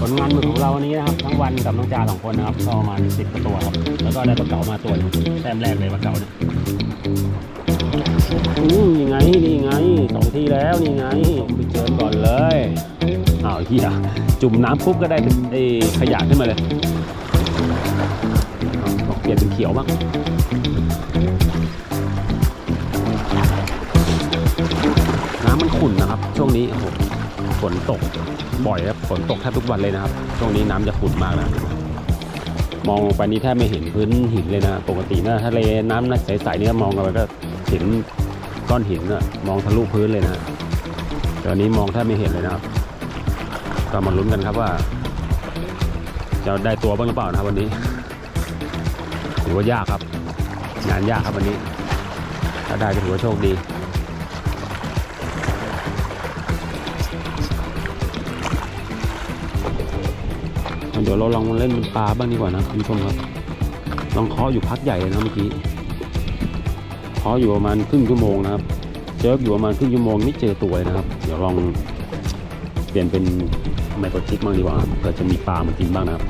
ผลงานหมึกของเราวันนี้นะครับทั้งวันกับน้องจาสองคนนะครับก็ประมาณสิบตัวครับแล้วก็ได้ปลาเก๋ามาตัวหนึงแต้มแรกเลยปลาเก๋าเนี่ยอืมนี่ไงนี่ไงสองทีแล้วนี่ไงไปเจอก่อนเลยอ้าวเฮียจุ่มน้ำปุ๊บก็ได้เป็นไอ้ขยะขึ้นมาเลยเอาบอกเปลี่ยนเป็นเขียวบ้างน้ำมันขุ่นนะครับ ช่วงนี้โอ้โหฝนตก บ่อยครับฝนตกแทบทุกวันเลยนะครับ ช่วงนี้น้ำจะขุ่นมากนะ มองไปนี่แทบไม่เห็นพื้นหินเลยนะ ปกตินะทะเลน้ำใสๆเนี่ยมองกันไปก็เห็นก้อนหินอะมองทะลุพื้นเลยนะแต่อันนี้มองแทบไม่เห็นเลยนะครับ ก็มาลุ้นกันครับว่า จะได้ตัวบ้างหรือเปล่านะครับวันนี้ถือว่ายากครับ งานยากครับวันนี้ ถ้าได้ก็ถือว่าโชคดี เดี๋ยวเราลองเล่นปลาบ้างดีกว่านะคุณผู้ชมครับ ลองเคาะอยู่พักใหญ่เลยนะเมื่อกี้เคาะอยู่ประมาณครึ่งชั่วโมงนะครับ เจออยู่ประมาณครึ่งชั่วโมงไม่เจอตัวนะครับ เดี๋ยวลองเปลี่ยนเป็นไมโครชิกบ้างดีกว่าเผื่อจะมีปลามากินบ้างนะครับ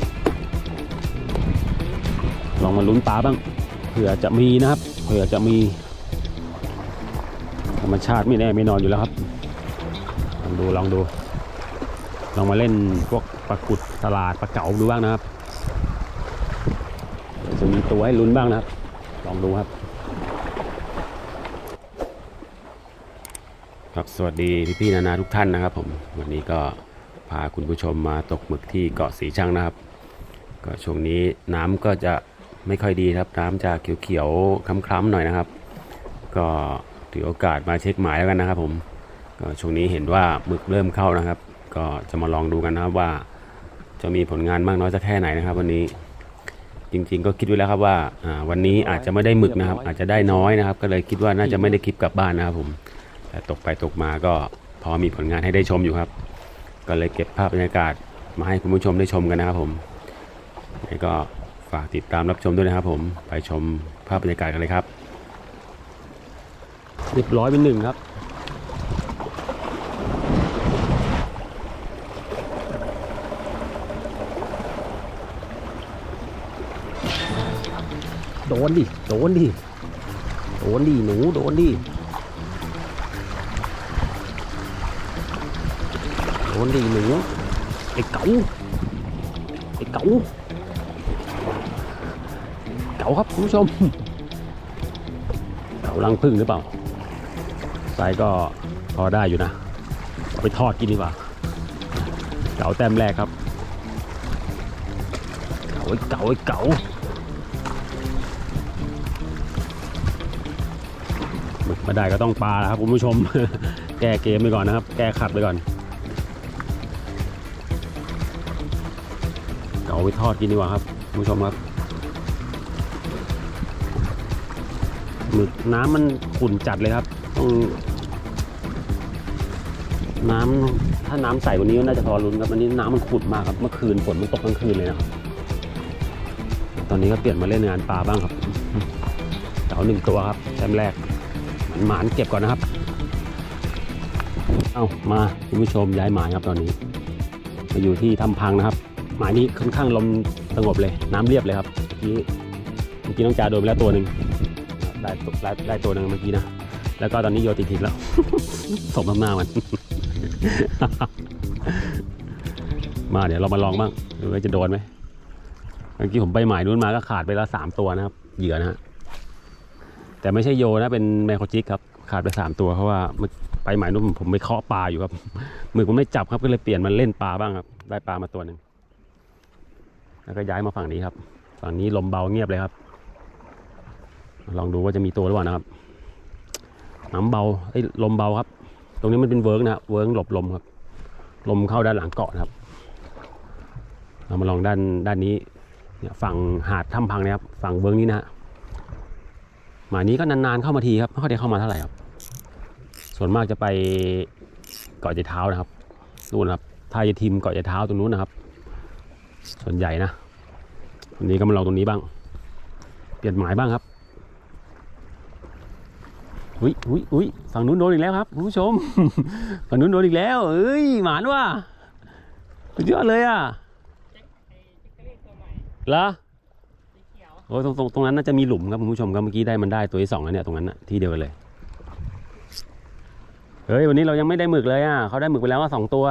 ลองมาลุ้นปลาบ้างเผื่อจะมีนะครับ เผื่อจะมี ธรรมชาติไม่แน่ไม่นอนอยู่แล้วครับ ลองดูลองดู ลองมาเล่นพวก ปลากุดตลาดปลาเก๋าดูบ้างนะครับจะมีตัวให้ลุ้นบ้างนะครับ ลองดูครับ ครับสวัสดีพี่พี่ๆนานาทุกท่านนะครับ ผมวันนี้ก็พาคุณผู้ชมมาตกหมึกที่เกาะสีชังนะครับ ก็ช่วงนี้น้ำก็จะไม่ค่อยดีครับ น้ำจะเขียวๆคล้ำๆหน่อยนะครับ ก็ถือโอกาสมาเช็คหมายแล้วกันนะครับ ผมก็ช่วงนี้เห็นว่าหมึกเริ่มเข้านะครับ ก็จะมาลองดูกันนะครับว่า จะมีผลงานมากน้อยสักแค่ไหนนะครับ วันนี้จริง ๆ ก็คิดไว้แล้วครับว่าวันนี้อาจจะไม่ได้หมึกนะครับ อาจจะได้น้อยนะครับ ก็เลยคิดว่าน่าจะไม่ได้คลิปกลับบ้านนะครับผมแต่ตกไปตกมาก็พอมีผลงานให้ได้ชมอยู่ครับ ก็เลยเก็บภาพบรรยากาศมาให้คุณผู้ชมได้ชมกันนะครับผมยังไงก็ฝากติดตามรับชมด้วยนะครับ ผมไปชมภาพบรรยากาศกันเลยครับเรียบร้อยเป็นหนึ่งครับ นดิ โดนดิ โดนดิ หนู โดนดิ โดนดิ หนู ไอ้เก๋าไอ้เก๋าเก๋าครับคุณผู้ชม เก๋าลังพึ่งหรือเปล่าไซส์ก็พอได้อยู่นะ ไปทอดกินดีกว่า เก๋าแต้มแรกครับ เก๋าไอ้เก๋าไอ้เก๋า มาได้ก็ต้องปลาแล้วครับคุณผู้ชม แก้เกมไปก่อนนะครับ แก้ขัดไปก่อนเอาไปทอดกินดีกว่าครับคุณผู้ชมครับหมึกน้ำมันขุ่นจัดเลยครับต้องน้ำถ้าน้ำใสกว่านี้ก็น่าจะพอรุนครับอันนี้น้ำมันขุ่นมากครับเมื่อคืนฝนมันตกกลางคืนเลยนะครับตอนนี้ก็เปลี่ยนมาเล่นงานปลาบ้างครับเต่าหนึ่งตัวครับแต้มแรก หมานเก็บก่อนนะครับ เอามาคุณผู้ชมย้ายหมายครับตอนนี้มาอยู่ที่ทำพังนะครับ หมายนี้ค่อนข้างลมสงบเลย น้ำเรียบเลยครับเมื่อกี้เมื่อกี้น้องจ่าโดนไปแล้วตัวหนึ่งได้ตัวได้ได้ตัวหนึ่งเมื่อกี้นะแล้วก็ตอนนี้โยติดทิศแล้ว สมน้ำหน้ามัน มาเดี๋ยวเรามาลองบ้างดูว่าจะโดนไหมเมื่อกี้ผมไปหมายนู้นมาก็ขาดไปแล้วสามตัวนะครับ เหยื่อนะฮะ แต่ไม่ใช่โยนะเป็นไมคโครจิกครับขาดไปสามตัวเพราะว่าไปหมายนู้นผมไปเคาะปลาอยู่ครับมือผมไม่จับครับก็เลยเปลี่ยนมาเล่นปลาบ้างครับ ได้ปลามาตัวหนึ่งแล้วก็ย้ายมาฝั่งนี้ครับ ฝั่งนี้ลมเบาเงียบเลยครับ ลองดูว่าจะมีตัวหรือเปล่านะครับน้ำเบาไอ้ลมเบาครับ ตรงนี้มันเป็นเวิร์กนะเวิร์กหลบลมครับ ลมเข้าด้านหลังเกาะนะครับ เรามาลองด้านด้านนี้เนี่ยฝั่งหาดถ้ำพังนะครับ ฝั่งเวิร์กนี้นะฮะ หมายนี้ก็นานๆเข้ามาทีครับไม่ค่อยได้เข้ามาเท่าไหร่ครับ ส่วนมากจะไปเกาะใจเท้านะครับนู่นครับท่ายายทิมเกาะใจเท้าตรงนู้นนะครับ ส่วนใหญ่นะวันนี้ก็มาลองตรงนี้บ้าง เปลี่ยนหมายบ้างครับอุ้ยอุ้ยอุ้ยฝั่งนู้นโดนอีกแล้วครับคุณผู้ชมฝั่งนู้นโดนอีกแล้วเอ้ยหมานว่ะสุดยอดเลยอะเหรอ โอ้ยตรงตรงตรงนั้นน่าจะมีหลุมครับคุณผู้ชมครับเมื่อกี้ได้มันได้ตัวที่สองแล้วเนี่ยตรงนั้นน่ะที่เดียวกันเลยเฮ้ยวันนี้เรายังไม่ได้หมึกเลยอะเขาได้หมึกไปแล้วว่าสองตัว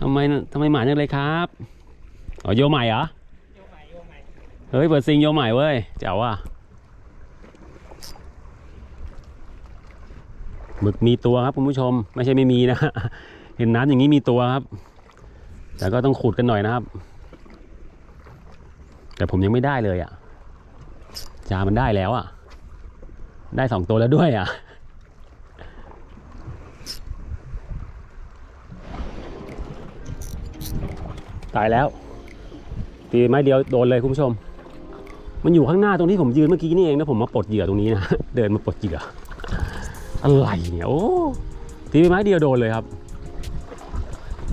ทำไมทำไมหมาจังเลยครับอ๋อโยใหม่เหรอเฮ้ยเปิดซิงโยใหม่เว้ยเจ๋วอะหมึกมีตัวครับคุณผู้ชม ไม่ใช่ไม่มีนะเห็นน้ำอย่างนี้มีตัวครับ แต่ก็ต้องขุดกันหน่อยนะครับ แต่ผมยังไม่ได้เลยอะจามันได้แล้วอะ ได้สองตัวแล้วด้วยอะ ตายแล้ว ตีไม้เดียวโดนเลยคุณผู้ชม มันอยู่ข้างหน้าตรงที่ผมยืนเมื่อกี้นี่เองนะผมมาปลดเหยื่อตรงนี้นะเดินมาปลดเหยื่ออะไรเนี่ยโอ้ตีไม้เดียวโดนเลยครับ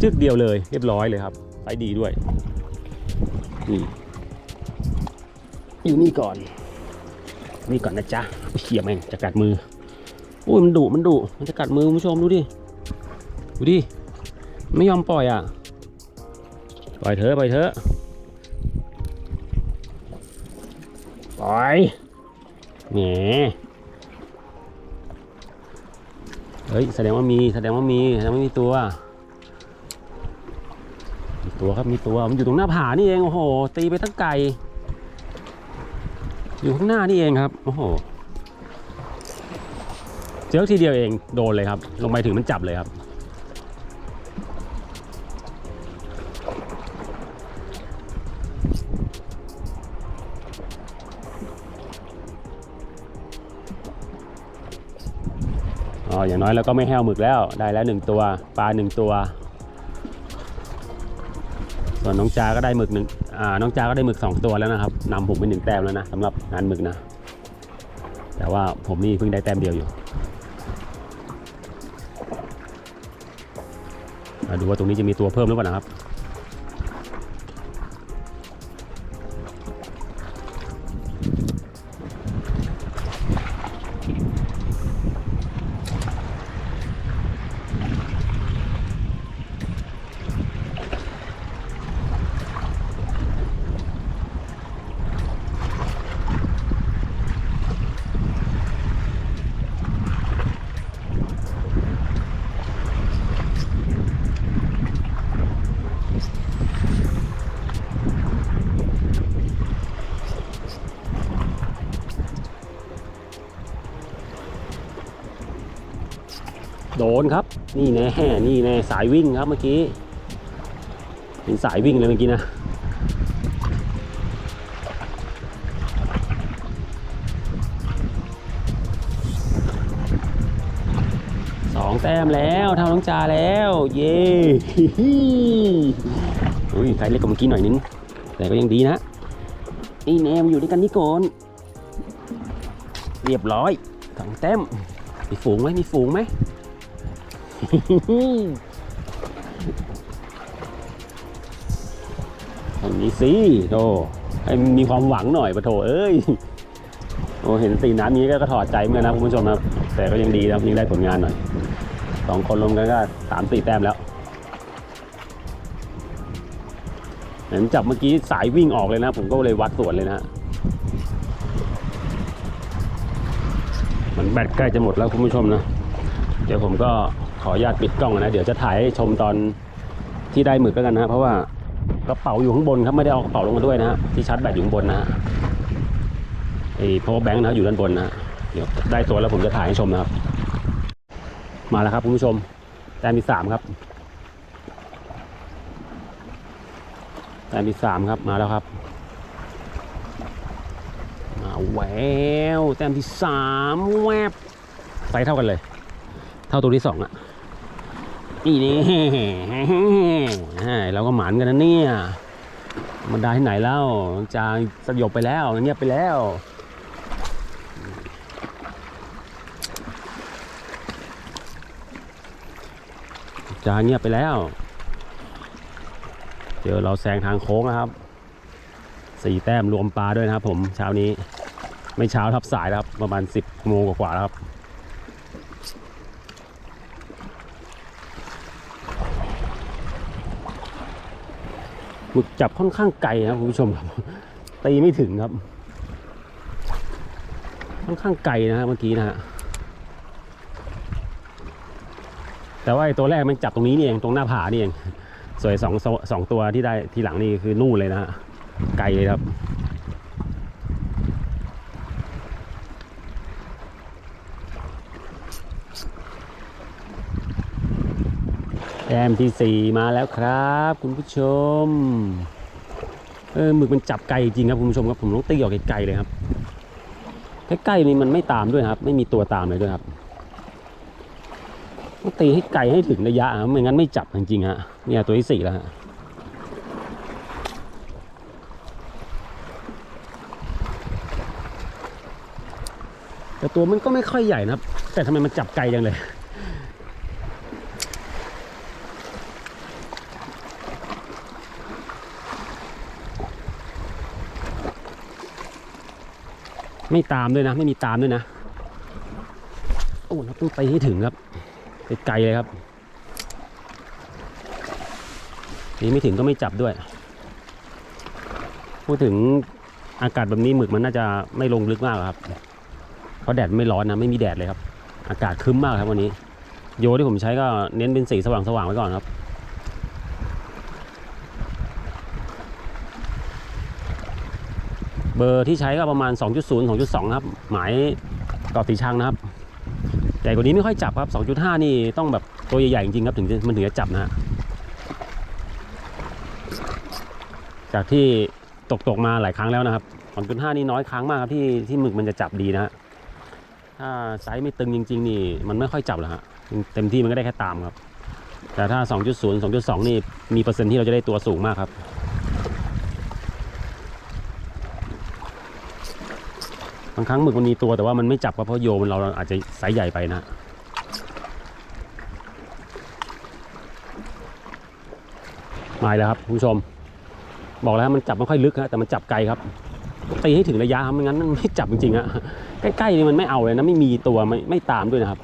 จึกเดียวเลย เรียบร้อยเลยครับไซดีด้วยนี่ อยู่นี่ก่อน นี่ก่อนนะจ๊ะเขี่ยแม่งจะกัดมือโอ้ยมันดุมันดุมันจะกัดมือคุณผู้ชมดูดิดูดิไม่ยอมปล่อยอะ ปล่อยเถอะปล่อยเถอะปล่อยแหมเฮ้ยแสดงว่ามีแสดงว่ามีแสดงว่ามีตัวมีตัวครับมีตัวมันอยู่ตรงหน้าผานี่เองโอ้โหตีไปทั้งไก่ อยู่ข้างหน้านี่เองครับ โอ้โหเจอทีเดียวเองโดนเลยครับ ลงไปถึงมันจับเลยครับอ๋ออย่างน้อยเราก็ไม่แห้วหมึกแล้วได้แล้วหนึ่งตัว ปลาหนึ่งตัว ส่วนน้องจาก็ได้หมึกหนึ่งอ่าน้องจาก็ได้หมึกสองตัวแล้วนะครับนำผมไปหนึ่งแต้มแล้วนะสำหรับงานหมึกนะ แต่ว่าผมนี่เพิ่งได้แต้มเดียวอยู่มาดูว่าตรงนี้จะมีตัวเพิ่มหรือเปล่านะครับ นครับ นี่แน่นี่แน่สายวิ่งครับเมื่อกี้เป็นสายวิ่งเลยเมื่อกี้นะสองแต้มแล้วเท่าน้องจาแล้ว เย้อุ้ยใครเล็กกว่าเมื่อกี้หน่อยนึงแต่ก็ยังดีนะนี่แน่มาอยู่ด้วยกันนี่ก่อนเรียบร้อยสองแต้มมีฝูงไหมมีฝูงไหม อันนี้สิโตให้มีความหวังหน่อยปะโถเอ้ยโอ้เห็นสีน้ำนี้ก็ถอดใจเหมือนกันนะคุณผู้ชมนะครับ แต่ก็ยังดีนะยังได้ผลงานหน่อยสองคนรวมกันก็สามสี่แต้มแล้วเห็นจับเมื่อกี้สายวิ่งออกเลยนะ ผมก็เลยวัดส่วนเลยนะ มันแบตใกล้จะหมดแล้วคุณผู้ชมนะ เดี๋ยวผมก็ ออนุญาตปิดกล้องนะ เดี๋ยวจะถ่ายให้ชมตอนที่ได้หมึกแล้วกันนะเพราะว่ากระเป๋าอยู่ข้างบนครับไม่ได้เอากระเป๋าลงมาด้วยนะฮะที่ชาร์จแบตอยู่ข้างบนนะฮะไอ้ power bank นะอยู่ด้านบนนะฮะเดี๋ยวได้ตัวแล้วผมจะถ่ายให้ชมนะครับ มาแล้วครับคุณผู้ชมแต้มที่สามครับแต้มที่สามครับมาแล้วครับมาแววแต้มที่สามแวบไซส์เท่ากันเลย เท่าตัวที่สองอะ นี่นี่เราก็หมานกันนะเนี่ยมันได้ที่ไหนแล้วจางสยบไปแล้วเงียบไปแล้วจางเงียบไปแล้ว เจอเราแซงทางโค้งนะครับสี่แต้มรวมปลาด้วยนะครับผมเช้านี้ ไม่เช้าทับสายครับ ประมาณ10โมงกว่าๆแล้วครับ มึกจับค่อนข้างไกลนะครับคุณผู้ชมครับตีไม่ถึงครับ ค่อนข้างไกลนะฮะเมื่อกี้นะฮะแต่ว่าไอตัวแรกมันจับตรงนี้นี่เองตรงหน้าผานี่เองสวยสองสสองตัวที่ได้ทีหลังนี่คือนู่นเลยนะฮะไกลเลยครับ ต้มที่สี่มาแล้วครับ คุณผู้ชม เออหมึกมันจับไกลจริงครับคุณผู้ชมครับผมต้องตีออกไกลๆเลยครับใกล้ๆนี่มันไม่ตามด้วยครับ ไม่มีตัวตามเลยด้วยครับต้องตีให้ไกลให้ถึงระยะครับไม่งั้นไม่จับจริงๆฮะเนี่ยตัวที่สี่แล้วฮะแต่ตัวมันก็ไม่ค่อยใหญ่นะครับ แต่ทำไมมันจับไกลจังเลย ไม่ตามด้วยนะ ไม่มีตามด้วยนะ โอ้เราต้องไปให้ถึงครับไปไกลเลยครับ นี่ไม่ถึงก็ไม่จับด้วย พูดถึงอากาศแบบนี้หมึกมันน่าจะไม่ลงลึกมากครับ เพราะแดดไม่ร้อนนะ ไม่มีแดดเลยครับ อากาศคึ้มมากครับวันนี้ โยที่ผมใช้ก็เน้นเป็นสีสว่างๆไว้ก่อนครับ เบอร์ที่ใช้ก็ประมาณ 2.0 2.2 ครับ หมายเกาะตีชังนะครับใหญ่กว่านี้ไม่ค่อยจับครับ 2.5 นี่ต้องแบบตัวใหญ่ๆจริงๆครับถึงมันถึงจะจับนะฮะจากที่ตกตกมาหลายครั้งแล้วนะครับ 2.5 นี่น้อยครั้งมากครับที่ที่หมึกมันจะจับดีนะฮะถ้าไซส์ไม่ตึงจริง ๆ นี่มันไม่ค่อยจับหรอกฮะเต็มที่มันก็ได้แค่ตามครับ แต่ถ้า 2.0 2.2 นี่มีเปอร์เซ็นต์ที่เราจะได้ตัวสูงมากครับ บางครั้งหมึกมันมีตัวแต่ว่ามันไม่จับครับเพราะโยมันเราอาจจะไซส์ใหญ่ไปนะมาแล้วครับคุณผู้ชม บอกแล้วมันจับไม่ค่อยลึกฮะแต่มันจับไกลครับตีให้ถึงระยะครับไม่งั้นมันไม่จับจริงๆฮะใกล้ๆนี่มันไม่เอาเลยนะไม่มีตัวไม่ไม่ตามด้วยนะครับ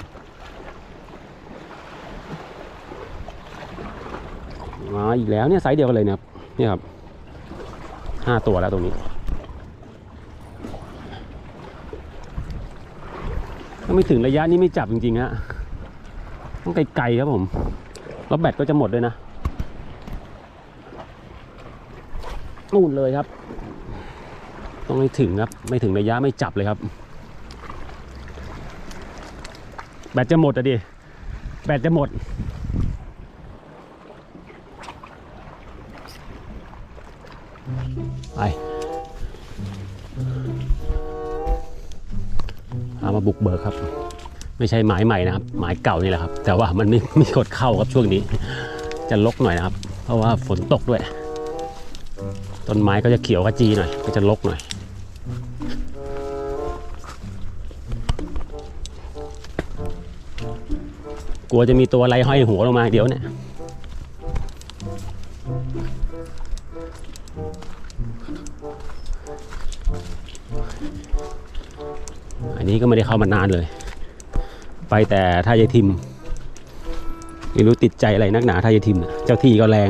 มาอีกแล้วเนี่ยไซส์เดียวกันเลยนะครับนี่ครับห้าตัวแล้วตรงนี้ ถ้า ไม่ถึงระยะนี้ไม่จับจริงๆฮะต้องไกลๆครับผม แล้วแบตก็จะหมดด้วยนะนู่นเลยครับ ต้องให้ถึงครับ ไม่ถึงระยะไม่จับเลยครับ แบตจะหมดอะดิ แบตจะหมด ไป บุกเบิกครับ ไม่ใช่หมายใหม่นะครับ หมายเก่านี่แหละครับ แต่ว่ามันไม่มีกดเข้าครับช่วงนี้ จะลกหน่อยนะครับ เพราะว่าฝนตกด้วย ต้นไม้ก็จะเขียวขจีหน่อย ก็จะลกหน่อยกลัวจะมีตัวอะไรห้อยหัวลงมาเดี๋ยวเนี่ย นี้ก็ไม่ได้เข้ามานานเลย ไปแต่ท่ายายทิมไม่รู้ติดใจอะไรนักหนาท่ายายทิมเจ้าที่ก็แรง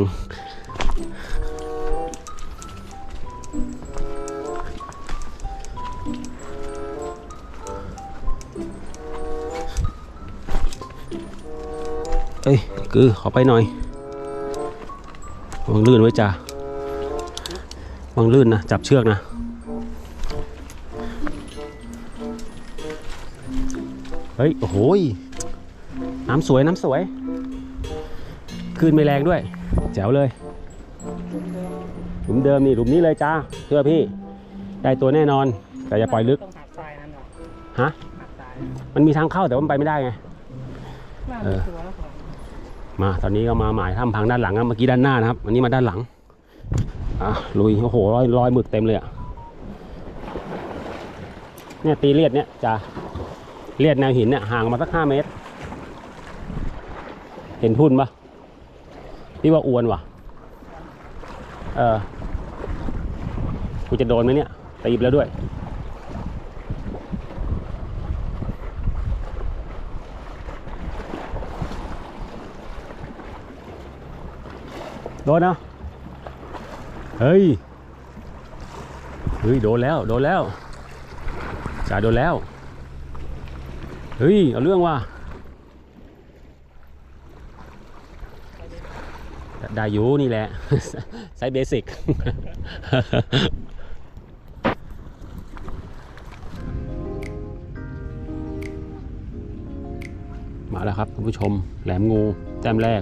เอ้ยคือขอไปหน่อยวางลื่นไว้จ้าวางลื่นนะ จับเชือกนะ ฮ้ย โอ้โหยน้ำสวยน้ำสวยขึ้นไม่แรงด้วย แจ๋วเลยหลุมเดิมนี่หลุมนี้เลยจ้าเชื่อพี่ ได้ตัวแน่นอน แต่อย่าปล่อยลึกฮะมันมีทางเข้าแต่ว่ามันไปไม่ได้ไงมาตอนนี้ก็มาหมายถ้ำพังด้านหลังเมื่อกี้ด้านหน้านะครับ อันนี้มาด้านหลังอะลุยโอ้โหรอยรอยหมึกเต็มเลยอะเนี่ยตีเลียดเนี่ยจ้า เลียดแนวหินเนี่ยห่างมาสักห้าเมตร เห็นทุ่นปะพี่ว่าอวนวะเออกูจะโดนไหมเนี่ยตีบแล้วด้วย โดนเนาะเฮ้ย เฮ้ย โดนแล้ว โดนแล้วจ่าโดนแล้ว ฮ้ย เอาเรื่องว่ะได้อยู่นี่แหละใช้เบสิกมาแล้วครับคุณผู้ชม แหลมงู แต้มแรก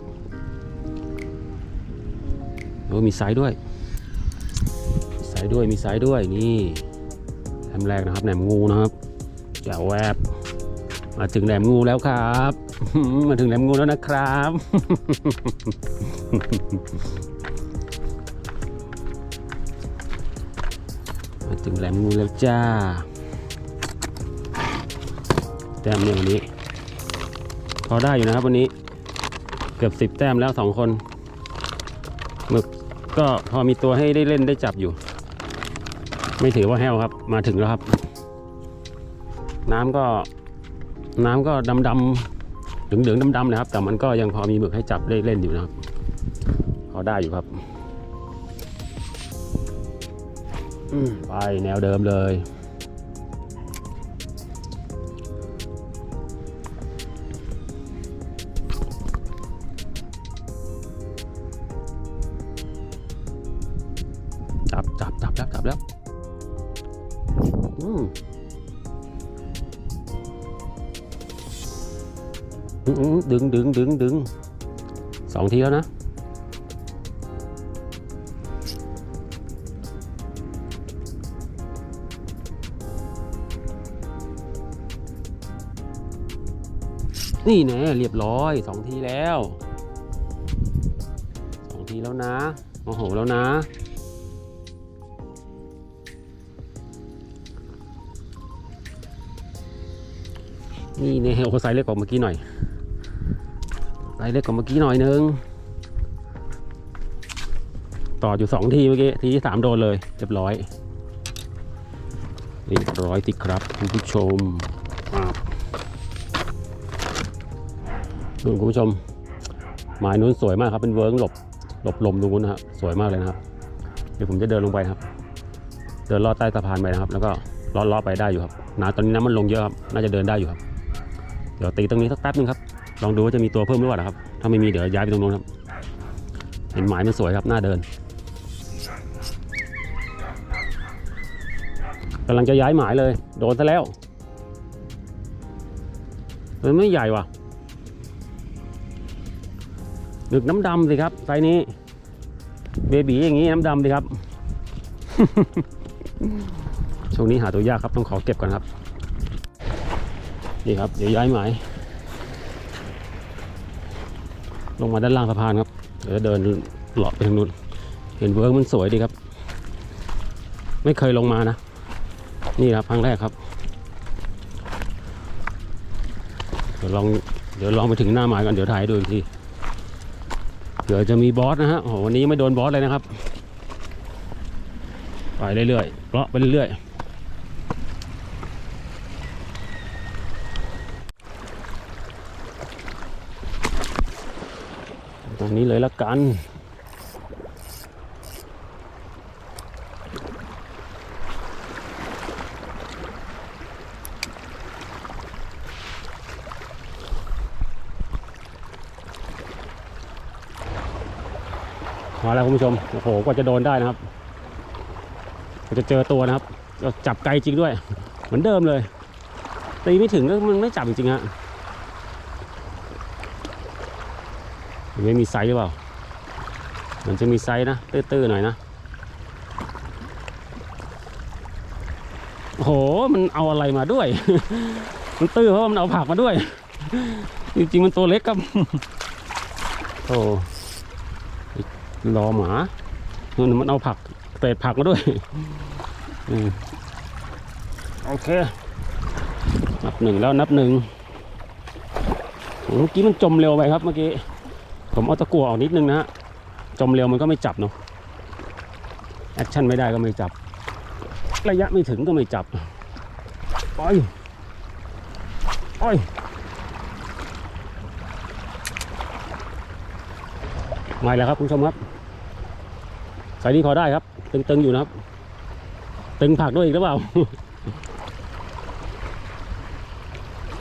โอ้มีไซส์ด้วยไซส์ด้วยมีไซส์ด้วยนี่แต้มแรกนะครับ แหลมงูนะครับแจ๋วแวบ มาถึงแหลมงูแล้วครับ มาถึงแหลมงูแล้วนะครับ มาถึงแหลมงูแล้วจ้า แต้มเนี่ยวันนี้ พอได้อยู่นะครับวันนี้ เกือบสิบแต้มแล้วสองคนหมึกก็พอมีตัวให้ได้เล่นได้จับอยู่ ไม่ถือว่าแห้วครับ มาถึงแล้วครับ น้ำก็ น้ำก็ดำดำๆเหลืองเหลืองดำดำๆนะครับ แต่มันก็ยังพอมีหมึกให้จับได้เล่นอยู่นะครับพอได้อยู่ครับไปแนวเดิมเลย ดึงดึงดึงดึงสองทีแล้วนะนี่แน่เรียบร้อยสองทีแล้วสองทีแล้วนะโอ้โหแล้วนะ นี่เนี่ยโอ้โหไซส์เล็กกว่าเมื่อกี้หน่อย ไซส์เล็กกว่าเมื่อกี้หน่อยนึง ต่ออยู่สองทีเมื่อกี้ ทีที่สามโดนเลยเรียบร้อยเรียบร้อยสิครับคุณผู้ชมอะนู่นคุณผู้ชมหมายนู้นสวยมากครับ เป็นเวิร์กหลบหลบลมตรงนู้นนะครับสวยมากเลยนะครับ เดี๋ยวผมจะเดินลงไปครับ เดินลอดใต้สะพานไปนะครับ แล้วก็ลอดลอดไปได้อยู่ครับน้ำตอนนี้น้ำมันลงเยอะครับ น่าจะเดินได้อยู่ครับ เดี๋ยวตีตรงนี้สักแป๊บนึงครับ ลองดูว่าจะมีตัวเพิ่มหรือเปล่านะครับ ถ้าไม่มีเดี๋ยวย้ายไปตรงนู้นครับ เห็นหมายมันสวยครับ น่าเดินกำลังจะย้ายหมายเลย โดนซะแล้วมันไม่ใหญ่ว่ะหนึกน้ำดำสิครับไซนี้ เบบีอย่างนี้น้ำดำสิครับ ช่วงนี้หาตัวยากครับต้องขอเก็บก่อนครับ นี่ครับ เดี๋ยวย้ายหมาย ลงมาด้านล่างสะพานครับเดี๋ยวเดินเลาะไปทางนู้นเห็นเวิร์กมันสวยดีครับ ไม่เคยลงมานะ นี่ครับครั้งแรกครับเดี๋ยวลองเดี๋ยวลองไปถึงหน้าหมายก่อนเดี๋ยวถ่ายดูอีกทีเดี๋ยวจะมีบอสนะฮะโอ้วันนี้ยังไม่โดนบอสเลยนะครับไปเรื่อยๆเลาะไปเรื่อยๆ รงนี้เลยละกัน มาแล้วคุณผู้ชม โอ้โห กว่าจะโดนได้นะครับกว่าจะเจอตัวนะครับจับไกลจริงด้วย เหมือนเดิมเลยตีไม่ถึงก็มันไม่จับจริงๆฮะ ยัง ไม่มีไซส์หรือเปล่ามันจะมีไซส์นะตื้อๆหน่อยนะโอ้โหมันเอาอะไรมาด้วย มันตื้อเพราะว่ามันเอาผักมาด้วย จริงๆมันตัวเล็กครับโอ้รอหมานู่นมันเอาผักเศษผักมาด้วยอืมโอเค นับหนึ่งแล้วนับหนึ่งโอ้เมื่อกี้มันจมเร็วไปครับเมื่อกี้ ผมเอาตะกั่วออกนิดนึงนะฮะ จมเร็วมันก็ไม่จับเนาะ แอคชั่นไม่ได้ก็ไม่จับ ระยะไม่ถึงก็ไม่จับปล่อยปล่อยมาแล้วครับคุณผู้ชมครับ สายนี้พอได้ครับ ตึงๆอยู่นะครับ ตึงผักด้วยอีกหรือเปล่า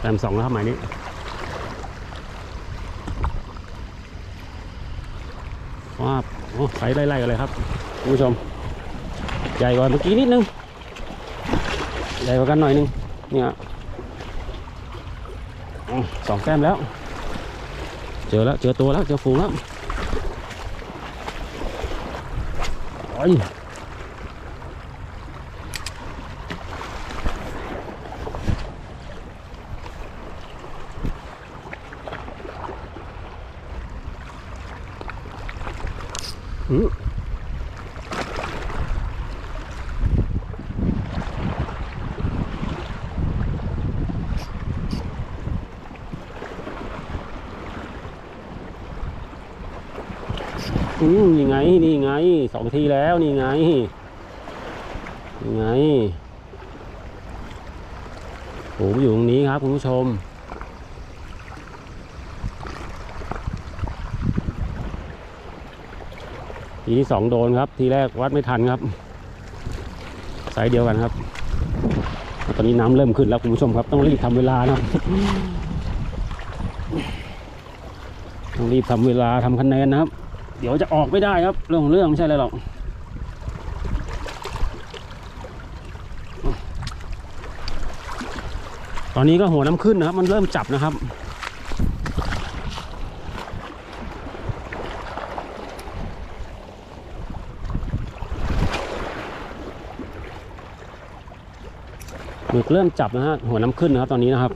แต้มสองแล้วครับหมายนี้ ว้าบโอ้ ไปไล่ๆกันเลยครับคุณผู้ชม ใหญ่กว่าเมื่อกี้นิดนึง ใหญ่กว่ากันหน่อยนึงเนี่ยสองแต้มแล้ว เจอแล้ว เจอตัวแล้ว เจอฝูงแล้วโอ้ย อืมนี่ไง นี่ไง สองทีแล้ว นี่ไง นี่ไงโอ้อยู่ตรงนี้ครับคุณผู้ชม ทีที่สองโดนครับ ทีแรกวัดไม่ทันครับสายเดียวกันครับ ตอนนี้น้ำเริ่มขึ้นแล้วคุณผู้ชมครับ ต้องรีบทำเวลานะครับต้องรีบทำเวลาทำคะแนนนะครับ เดี๋ยวจะออกไม่ได้ครับ เรื่องของเรื่องไม่ใช่อะไรหรอกตอนนี้ก็หัวน้ำขึ้นนะครับ มันเริ่มจับนะครับ กเริ่มจับนะฮะหัวน้ำขึ้นนะครับตอนนี้นะครับ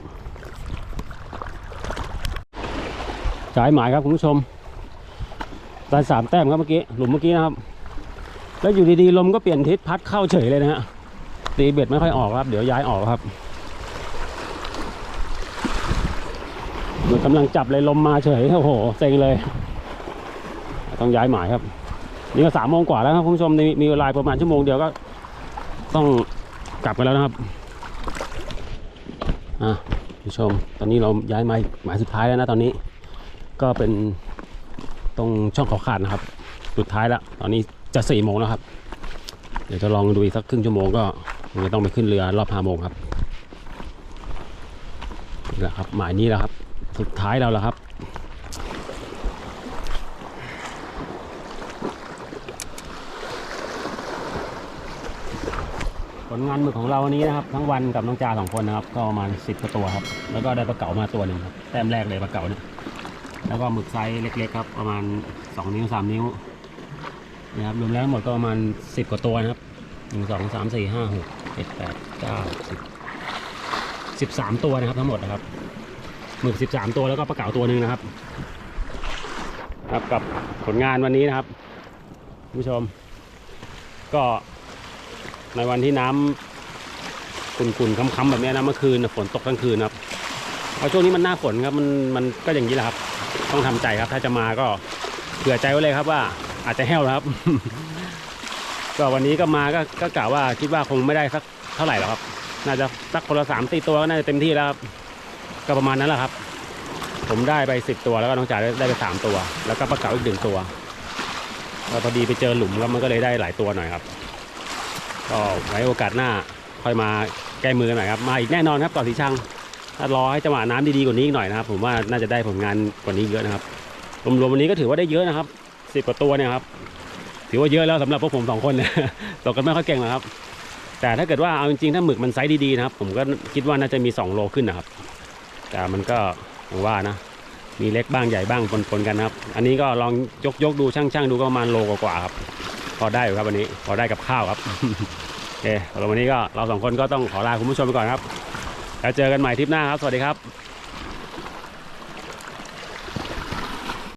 จ่ายหมายครับคุณผู้ชมได้สามแต้มครับเมื่อกี้หลุมเมื่อกี้นะครับ แล้วอยู่ดีๆลมก็เปลี่ยนทิศพัดเข้าเฉยเลยนะฮะตีเบ็ดไม่ค่อยออกครับ เดี๋ยวย้ายออกครับหมึกกำลังจับเลยลมมาเฉยโอ้โหเซ็งเลย ต้องย้ายหมายครับ นี่ก็สามโมงกว่าแล้วครับคุณผู้ชมมีมีเวลาประมาณชั่วโมงเดียวก็ต้องกลับกันแล้วนะครับ อะผู้ชม ตอนนี้เราย้ายมาหมายสุดท้ายแล้วนะตอนนี้ ก็เป็นตรงช่องเขาขาดนะครับ สุดท้ายแล้ว ตอนนี้จะสี่โมงแล้วครับ เดี๋ยวจะลองดูอีกสักครึ่งชั่วโมงก็คงจะต้องไปขึ้นเรือรอบห้าโมงครับนี่แหละครับ หมายนี้แล้วครับ สุดท้ายเราแล้วครับ ลงานหมึกของเราวันนี้นะครับทั้งวันกับน้องจาสองคนนะครับ ก็ประมาณสิบกว่าตัวครับ แล้วก็ได้ปลาเก๋ามาตัวหนึ่งครับแต้มแรกเลยปลาเก๋าเนี่ยแล้วก็หมึกไซส์เล็กๆครับประมาณสองนิ้วสามนิ้วนะครับรวมแล้วทั้งหมดก็ประมาณสิบกว่าตัวนะครับหนึ่งสองสามสี่ห้าหกเจ็ดแปดเก้าสิบสิบสามตัวนะครับทั้งหมดนะครับหมึกสิบสามตัวแล้วก็ปลาเก๋าตัวหนึ่งนะครับ ครับกับผลงานวันนี้นะครับผู้ชม ก็ ในวันที่น้ำขุ่นๆค้ำๆแบบนี้นะเมื่อคืนน่ะฝนตกทั้งคืนครับเพราะช่วงนี้มันหน้าฝนครับมันมันก็อย่างนี้แหละครับ ต้องทำใจครับ ถ้าจะมาก็เผื่อใจไว้เลยครับว่าอาจจะแห้วนะครับ ก็วันนี้ก็มาก็ก็กะว่าคิดว่าคงไม่ได้สักเท่าไหร่หรอกครับ น่าจะสักคนละสามสี่ตัวก็น่าจะเต็มที่แล้วครับก็ประมาณนั้นแหละครับ ผมได้ไปสิบตัวแล้วก็น้องจ่าได้ไปสามตัว แล้วก็ปลาเก๋าอีกหนึ่งตัวพอดีไปเจอหลุมแล้วมันก็เลยได้หลายตัวหน่อยครับ ก็ไว้โอกาสหน้าค่อยมาแก้มือกันหน่อยครับ มาอีกแน่นอนครับเก่อนสีชัง ถ้ารอให้จังหวะน้ำดีๆกว่านี้อีกหน่อยนะครับ ผมว่าน่าจะได้ผลงานกว่านี้เยอะนะครับรวมๆวันนี้ก็ถือว่าได้เยอะนะครับสิบกว่าตัวเนี่ยครับถือว่าเยอะแล้วสำหรับพวกผมสองคนเนี่ยตกกันไม่ค่อยเก่งหรอกครับ แต่ถ้าเกิดว่าเอาจริงๆถ้าหมึกมันไซส์ดีๆนะครับ ผมก็คิดว่าน่าจะมี 2 โลขึ้นนะครับ แต่มันก็ผมว่านะ มีเล็กบ้างใหญ่บ้างปนๆกันนะครับ อันนี้ก็ลองยกยกๆดูช่างๆดูก็ประมาณโลกว่าๆครับ พอได้อยู่ครับวันนี้พอได้กับข้าวครับโอเคสำหรับวันนี้ก็เราสองคนก็ต้องขอลาคุณผู้ชมไปก่อนครับ แล้วเจอกันใหม่ทริปหน้าครับ สวัสดีครับ